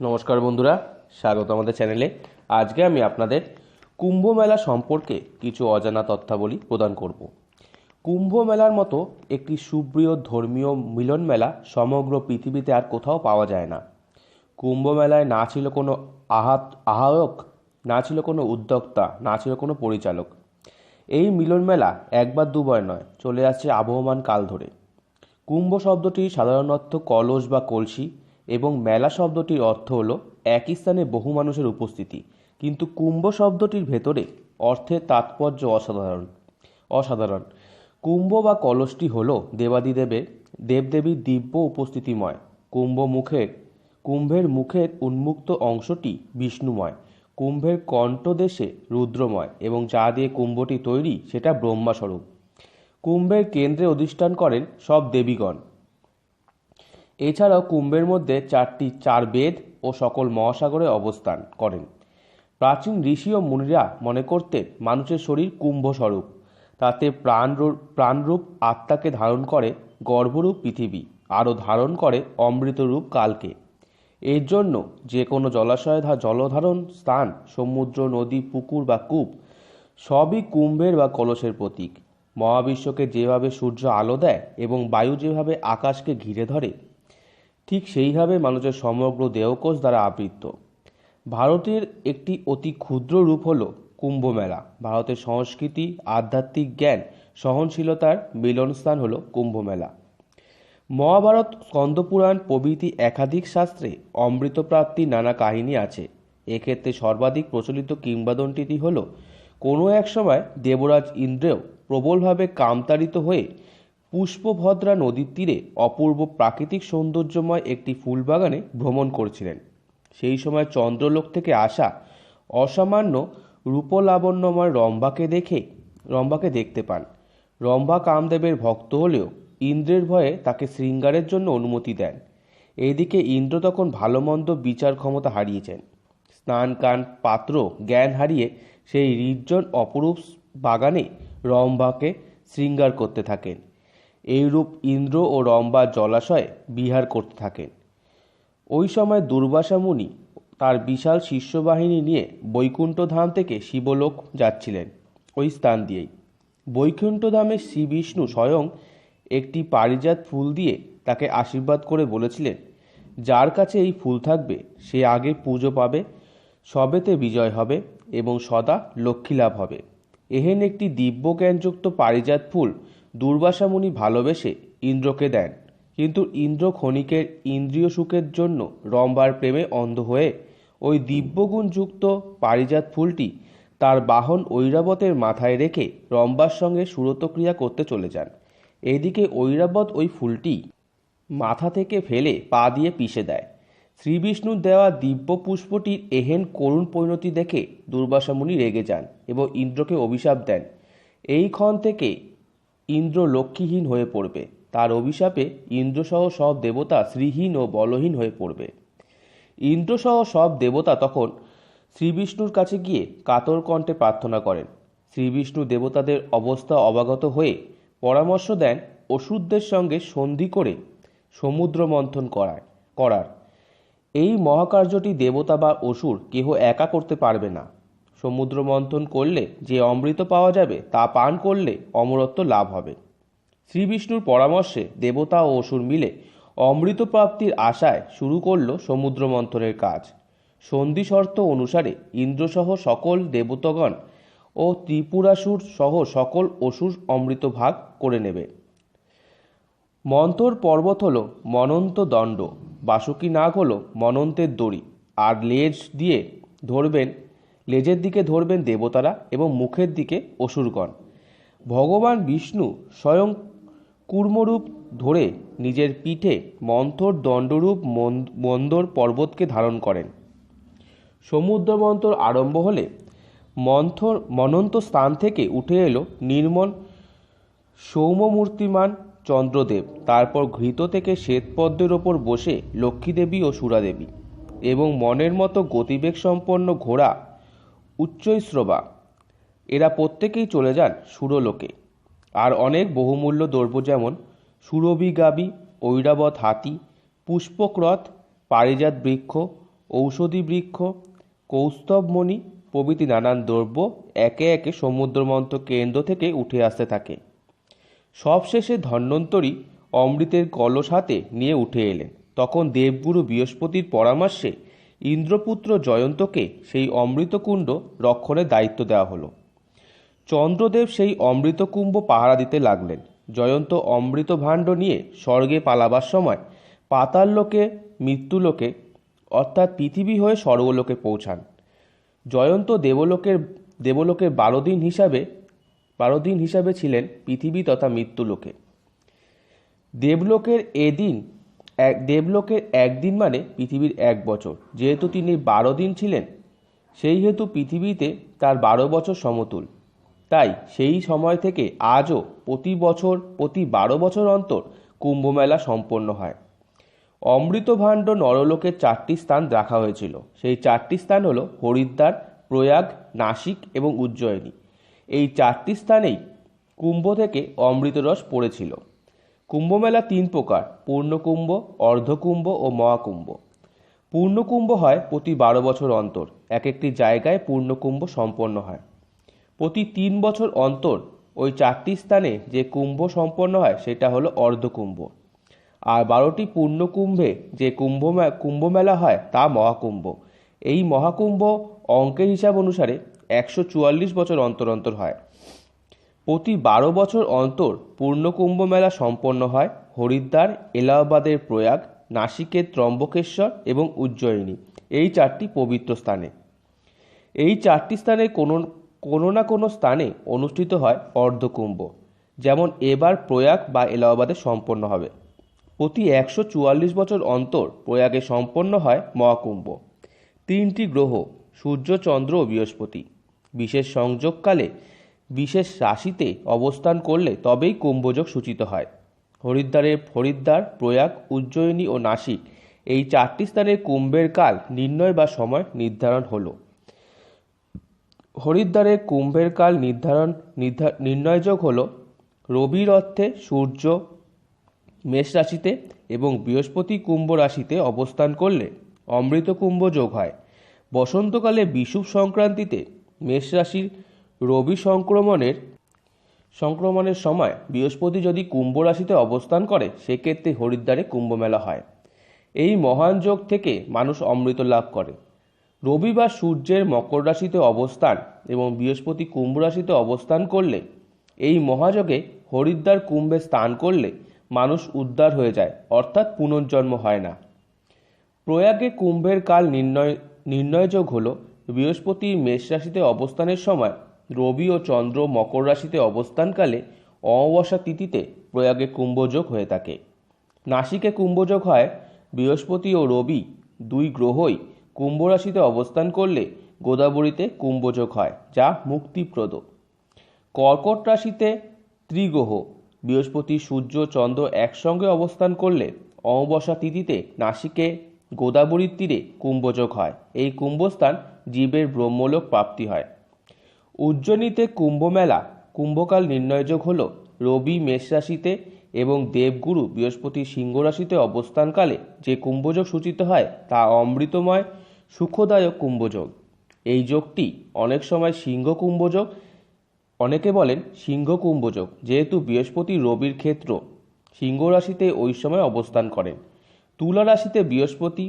নমস্কার বন্ধুরা, স্বাগত আমাদের চ্যানেলে। আজকে আমি আপনাদের কুম্ভ মেলা সম্পর্কে কিছু অজানা তথ্যাবলী প্রদান করব। কুম্ভ মেলার মতো একটি সুবৃহৎ ধর্মীয় মিলন মেলা সমগ্র পৃথিবীতে আর কোথাও পাওয়া যায় না। কুম্ভ মেলায় না ছিল কোনো আহাত, আহ্বায়ক, না ছিল কোনো উদ্যোক্তা, না ছিল কোনো পরিচালক। এই মিলন মেলা একবার দুবার নয়, চলে আসছে আবহমান কাল ধরে। কুম্ভ শব্দটি সাধারণত কলস বা কলসি এবং মেলা শব্দটির অর্থ হলো একই স্থানে বহু মানুষের উপস্থিতি। কিন্তু কুম্ভ শব্দটির ভেতরে অর্থের তাৎপর্য অসাধারণ। অসাধারণ। কুম্ভ বা কলসটি হল দেবাদিদেবের, দেবদেবীর দিব্য উপস্থিতিময় কুম্ভ মুখের কুম্ভের মুখের উন্মুক্ত অংশটি বিষ্ণুময়, কুম্ভের কণ্ঠদেশে রুদ্রময় এবং যা দিয়ে কুম্ভটি তৈরি সেটা ব্রহ্মাস্বরূপ কুম্ভের কেন্দ্রে অধিষ্ঠান করেন সব দেবীগণ। এছাড়াও কুম্ভের মধ্যে চারটি চার বেদ ও সকল মহাসাগরে অবস্থান করেন। প্রাচীন ঋষি ও মুনিরা মনে করতেন মানুষের শরীর কুম্ভ স্বরূপ তাতে প্রাণরূপ প্রাণরূপ আত্মাকে ধারণ করে গর্ভরূপ পৃথিবী, আরও ধারণ করে অমৃতরূপ কালকে। এর জন্য যে কোনো জলাশয় জলধারণ স্থান, সমুদ্র, নদী, পুকুর বা কূপ, সবই কুম্ভের বা কলসের প্রতীক। মহাবিশ্বকে যেভাবে সূর্য আলো দেয় এবং বায়ু যেভাবে আকাশকে ঘিরে ধরে ঠিক সেইভাবে মানুষের সমগ্র দেহকোষ দ্বারা আবৃত। ভারতের একটি অতি ক্ষুদ্র রূপ হল কুম্ভ মেলা ভারতের সংস্কৃতি, আধ্যাত্মিক জ্ঞান, সহনশীলতার মিলনস্থান হল কুম্ভ মেলা মহাভারত, স্কন্দপুরাণ প্রভৃতি একাধিক শাস্ত্রে অমৃতপ্রাপ্তির নানা কাহিনী আছে। এক্ষেত্রে সর্বাধিক প্রচলিত কিংবদন্তিটি হল, কোনো এক সময় দেবরাজ ইন্দ্রেও প্রবলভাবে কামতাড়িত হয়ে পুষ্পভদ্রা নদীর তীরে অপূর্ব প্রাকৃতিক সৌন্দর্যময় একটি ফুলবাগানে ভ্রমণ করছিলেন। সেই সময় চন্দ্রলোক থেকে আসা অসামান্য রূপলাবণ্যময় রম্ভাকে দেখে রম্ভাকে দেখতে পান। রম্ভা কামদেবের ভক্ত হলেও ইন্দ্রের ভয়ে তাকে শৃঙ্গারের জন্য অনুমতি দেন। এদিকে ইন্দ্র তখন ভালো মন্দ বিচার ক্ষমতা হারিয়েছেন। স্নান, কান, পাত্র, জ্ঞান হারিয়ে সেই নির্জন অপরূপ বাগানে রম্ভাকে শৃঙ্গার করতে থাকেন। এইরূপ ইন্দ্র ও রম্বা জলাশয়ে বিহার করতে থাকেন। ওই সময় দুর্বাসা মুনি তার বিশাল শিষ্যবাহিনী নিয়ে বৈকুণ্ঠ ধাম থেকে শিবলোক যাচ্ছিলেন ওই স্থান দিয়েই। বৈকুণ্ঠ ধামে শ্রী বিষ্ণু স্বয়ং একটি পারিজাত ফুল দিয়ে তাকে আশীর্বাদ করে বলেছিলেন, যার কাছে এই ফুল থাকবে, সে আগে পুজো পাবে, সবেতে বিজয় হবে এবং সদা লক্ষ্মী লাভ হবে। এহেন একটি দিব্য জ্ঞানযুক্ত পারিজাত ফুল দুর্বাসা মুনি ভালোবেসে ইন্দ্রকে দেন। কিন্তু ইন্দ্র ক্ষণিকের ইন্দ্রিয় সুখের জন্য রম্বার প্রেমে অন্ধ হয়ে ওই দিব্যগুণযুক্ত পারিজাত ফুলটি তার বাহন ঐরাবতের মাথায় রেখে রম্বার সঙ্গে সুরতক্রিয়া করতে চলে যান। এদিকে ঐরাবত ওই ফুলটি মাথা থেকে ফেলে পা দিয়ে পিষে দেয়। শ্রীবিষ্ণুর দেওয়া দিব্য পুষ্পটির এহেন করুণ পরিণতি দেখে দুর্বাসামুনি রেগে যান এবং ইন্দ্রকে অভিশাপ দেন। এই ক্ষণ থেকে ইন্দ্র লক্ষ্মীহীন হয়ে পড়বে। তার অভিশাপে ইন্দ্রসহ সব দেবতা শ্রীহীন ও বলহীন হয়ে পড়বে। ইন্দ্রসহ সব দেবতা তখন শ্রীবিষ্ণুর কাছে গিয়ে কাতর কণ্ঠে প্রার্থনা করেন। শ্রীবিষ্ণু দেবতাদের অবস্থা অবগত হয়ে পরামর্শ দেন অসুরদের সঙ্গে সন্ধি করে সমুদ্র মন্থন করায়, করার। এই মহাকার্যটি দেবতা বা অসুর কেহ একা করতে পারবে না। সমুদ্র মন্থন করলে যে অমৃত পাওয়া যাবে তা পান করলে অমরত্ব লাভ হবে। শ্রীবিষ্ণুর পরামর্শে দেবতা ও অসুর মিলে অমৃত প্রাপ্তির আশায় শুরু করল সমুদ্র মন্থনের কাজ। সন্ধি শর্ত অনুসারে ইন্দ্রসহ সকল দেবতাগণ ও ত্রিপুরাসুর সহ সকল অসুর অমৃত ভাগ করে নেবে। মন্তর পর্বত হল মনন্ত দণ্ড বাসুকি নাগ হল মনন্তের দড়ি, আর লেজ দিয়ে ধরবেন লেজের দিকে ধরবেন দেবতারা এবং মুখের দিকে অসুরগণ। ভগবান বিষ্ণু স্বয়ং কুর্মরূপ ধরে নিজের পিঠে মন্থর দণ্ডরূপ মন- মন্দর পর্বতকে ধারণ করেন। সমুদ্র মন্থর আরম্ভ হলে মন্থর, মনন্ত স্থান থেকে উঠে এলো নির্মল সৌম্যমূর্তিমান চন্দ্রদেব। তারপর ঘৃত থেকে শ্বেতপদ্মের ওপর বসে লক্ষ্মীদেবী ও সুরাদেবী এবং মনের মতো গতিবেগ সম্পন্ন ঘোড়া উচ্চৈশ্রবা এরা প্রত্যেকেই চলে যান সুরলোকে। আর অনেক বহুমূল্য দ্রব্য যেমন সুরভি গাবি ঐরাবত হাতি, পুষ্পক্রথ, পারিজাত বৃক্ষ, ঔষধি বৃক্ষ, কৌস্তবমণি প্রভৃতি নানান দ্রব্য একে একে সমুদ্রমন্থ কেন্দ্র থেকে উঠে আসতে থাকে। সবশেষে ধন্বন্তরী অমৃতের কলস হাতে নিয়ে উঠে এলেন। তখন দেবগুরু বৃহস্পতির পরামর্শে ইন্দ্রপুত্র জয়ন্তকে সেই অমৃতকুণ্ড রক্ষণের দায়িত্ব দেওয়া হলো। চন্দ্রদেব সেই অমৃতকুম্ভ পাহারা দিতে লাগলেন। জয়ন্ত অমৃত ভাণ্ড নিয়ে স্বর্গে পালাবার সময় পাতাল লোকে মৃত্যুলোকে, অর্থাৎ পৃথিবী হয়ে স্বর্গলোকে পৌঁছান। জয়ন্ত দেবলোকের দেবলোকের বারো দিন হিসাবে, বারো দিন হিসাবে ছিলেন পৃথিবী তথা মৃত্যুলোকে। দেবলোকের এদিন এক দেবলোকের একদিন মানে পৃথিবীর এক বছর। যেহেতু তিনি বারো দিন ছিলেন, সেই হেতু পৃথিবীতে তার বারো বছর সমতুল। তাই সেই সময় থেকে আজও প্রতি বছর, প্রতি বারো বছর অন্তর কুম্ভমেলা সম্পন্ন হয়। অমৃতভাণ্ড নরলোকের চারটি স্থান রাখা হয়েছিল। সেই চারটি স্থান হলো হরিদ্বার, প্রয়াগ, নাসিক এবং উজ্জয়িনী। এই চারটি স্থানেই কুম্ভ থেকে অমৃতরস পড়েছিল। কুম্ভমেলা তিন প্রকার, পূর্ণকুম্ভ, অর্ধকুম্ভ ও মহাকুম্ভ। পূর্ণকুম্ভ হয় প্রতি বারো বছর অন্তর, এক একটি জায়গায় পূর্ণকুম্ভ সম্পন্ন হয়। প্রতি তিন বছর অন্তর ওই চারটি স্থানে যে কুম্ভ সম্পন্ন হয়, সেটা হলো অর্ধকুম্ভ। আর বারোটি পূর্ণকুম্ভে যে কুম্ভ কুম্ভ মেলা হয়, তা মহাকুম্ভ। এই মহাকুম্ভ অঙ্কের হিসাব অনুসারে একশো চুয়াল্লিশ বছর অন্তর অন্তর হয়। প্রতি বারো বছর অন্তর পূর্ণকুম্ভ মেলা সম্পন্ন হয়, হরিদ্বার, এলাহাবাদের প্রয়াগ, নাসিকের ত্রম্বকেশ্বর এবং উজ্জয়িনী, এই চারটি পবিত্র স্থানে। এই চারটি স্থানে কোনো কোনো না কোনো স্থানে অনুষ্ঠিত হয় অর্ধকুম্ভ, যেমন এবার প্রয়াগ বা এলাহাবাদে সম্পন্ন হবে। প্রতি একশো চুয়াল্লিশ বছর অন্তর প্রয়াগে সম্পন্ন হয় মহাকুম্ভ। তিনটি গ্রহ, সূর্য, চন্দ্র ও বৃহস্পতি। বিশেষ সংযোগকালে বিশেষ রাশিতে অবস্থান করলে তবেই কুম্ভযোগ সূচিত হয়। হরিদ্বারের হরিদ্বার প্রয়াগ, উজ্জয়িনী ও নাসিক এই চারটি স্থানে কুম্ভের কাল নির্ণয় বা সময় নির্ধারণ হলো। হরিদ্বারের কুম্ভের কাল নির্ধারণ নির্ণয়যোগ হল রবির অর্থে সূর্য মেষ রাশিতে এবং বৃহস্পতি কুম্ভ রাশিতে অবস্থান করলে অমৃত কুম্ভ যোগ হয়। বসন্তকালে বিষুব সংক্রান্তিতে মেষ রাশির রবি সংক্রমণের সংক্রমণের সময় বৃহস্পতি যদি কুম্ভ রাশিতে অবস্থান করে, সেক্ষেত্রে হরিদ্বারে কুম্ভ মেলা হয়। এই মহান যোগ থেকে মানুষ অমৃত লাভ করে। রবি বা সূর্যের মকর রাশিতে অবস্থান এবং বৃহস্পতি কুম্ভ রাশিতে অবস্থান করলে, এই মহাযোগে হরিদ্বার কুম্ভে স্থান করলে মানুষ উদ্ধার হয়ে যায়, অর্থাৎ পুনর্জন্ম হয় না। প্রয়াগে কুম্ভের কাল নির্ণয় নির্ণয়যোগ হল বৃহস্পতি মেষ রাশিতে অবস্থানের সময় রবি ও চন্দ্র মকর রাশিতে অবস্থানকালে অমাবস্যা তিথিতে প্রয়াগে কুম্ভযোগ হয়ে থাকে। নাসিকে কুম্ভযোগ হয় বৃহস্পতি ও রবি দুই গ্রহই কুম্ভ রাশিতে অবস্থান করলে গোদাবরীতে কুম্ভযোগ হয়, যা মুক্তিপ্রদ। কর্কট রাশিতে ত্রিগ্রহ, বৃহস্পতি, সূর্য, চন্দ্র একসঙ্গে অবস্থান করলে অমাবস্যা তিথিতে নাসিকে গোদাবরীর তীরে কুম্ভযোগ হয়। এই কুম্ভস্থান জীবের ব্রহ্মলোক প্রাপ্তি হয়। উজ্জয়িনীতে কুম্ভমেলা, কুম্ভকাল নির্ণয়যোগ হল। রবি মেষ রাশিতে এবং দেবগুরু বৃহস্পতি সিংহ রাশিতে অবস্থানকালে যে কুম্ভযোগ সূচিত হয় তা অমৃতময়, সুখদায়ক কুম্ভযোগ। এই যোগটি অনেক সময় সিংহ কুম্ভযোগ, অনেকে বলেন সিংহ কুম্ভযোগ, যেহেতু বৃহস্পতি রবির ক্ষেত্র সিংহ রাশিতে ওই সময় অবস্থান করেন। তুলা রাশিতে বৃহস্পতি,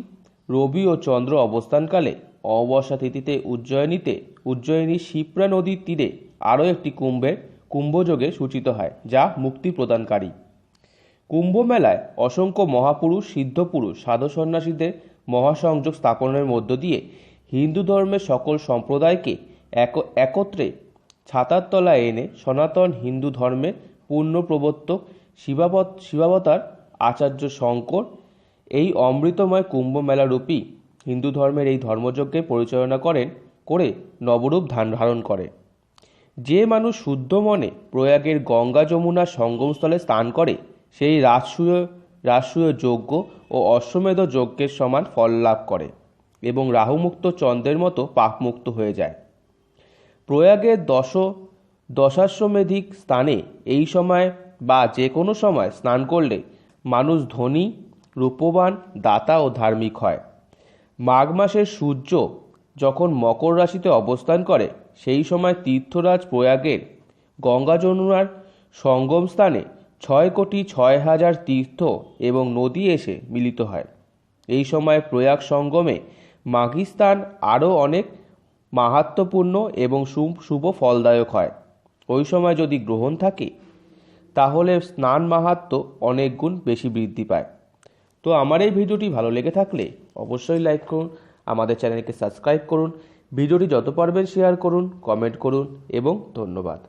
রবি ও চন্দ্র অবস্থানকালে অমাবস্যা তিথিতে উজ্জয়িনীতে, উজ্জয়িনী শিপ্রা নদীর তীরে আরও একটি কুম্ভের কুম্ভযোগে সূচিত হয়, যা মুক্তি প্রদানকারী। কুম্ভ মেলায় অসংখ্য মহাপুরুষ, সিদ্ধপুরুষ সাধু সন্ন্যাসীদের মহাসংযোগ স্থাপনের মধ্য দিয়ে হিন্দু ধর্মের সকল সম্প্রদায়কে এক, একত্রে ছাতার তলায় এনে সনাতন হিন্দু ধর্মের পূর্ণ প্রবর্তক শিবাবত, শিবাবতার আচার্য শঙ্কর এই অমৃতময় কুম্ভ মেলারূপী হিন্দু ধর্মের এই ধর্মযজ্ঞে পরিচালনা করেন, করে নবরূপ ধান ধারণ করে। যে মানুষ শুদ্ধ মনে প্রয়াগের গঙ্গা যমুনার সঙ্গমস্থলে স্নান করে, সেই রাজসূয় রাজসূয় যজ্ঞ ও অশ্বমেধ যজ্ঞের সমান ফল লাভ করে এবং রাহুমুক্ত চন্দ্রের মতো পাপমুক্ত হয়ে যায়। প্রয়াগের দশ, দশাশ্বমেধিক স্থানে এই সময় বা যে কোনো সময় স্নান করলে মানুষ ধনী, রূপবান, দাতা ও ধার্মিক হয়। মাঘ মাসের সূর্য যখন মকর রাশিতে অবস্থান করে, সেই সময় তীর্থরাজ প্রয়াগের গঙ্গা যমুনার সঙ্গম স্থানে ছয় কোটি ছয় হাজার তীর্থ এবং নদী এসে মিলিত হয়। এই সময় প্রয়াগ সঙ্গমে মাঘী স্থান আরও অনেক মাহাত্ম্যপূর্ণ এবং শুভ ফলদায়ক হয়। ওই সময় যদি গ্রহণ থাকে, তাহলে স্নান মাহাত্ম্য অনেক গুণ বেশি বৃদ্ধি পায়। তো আমার এই ভিডিওটি ভালো লেগে থাকলে অবশ্যই লাইক করুন, আমাদের চ্যানেলকে সাবস্ক্রাইব করুন, ভিডিওটি যত পারবেন শেয়ার করুন কমেন্ট করুন এবং ধন্যবাদ।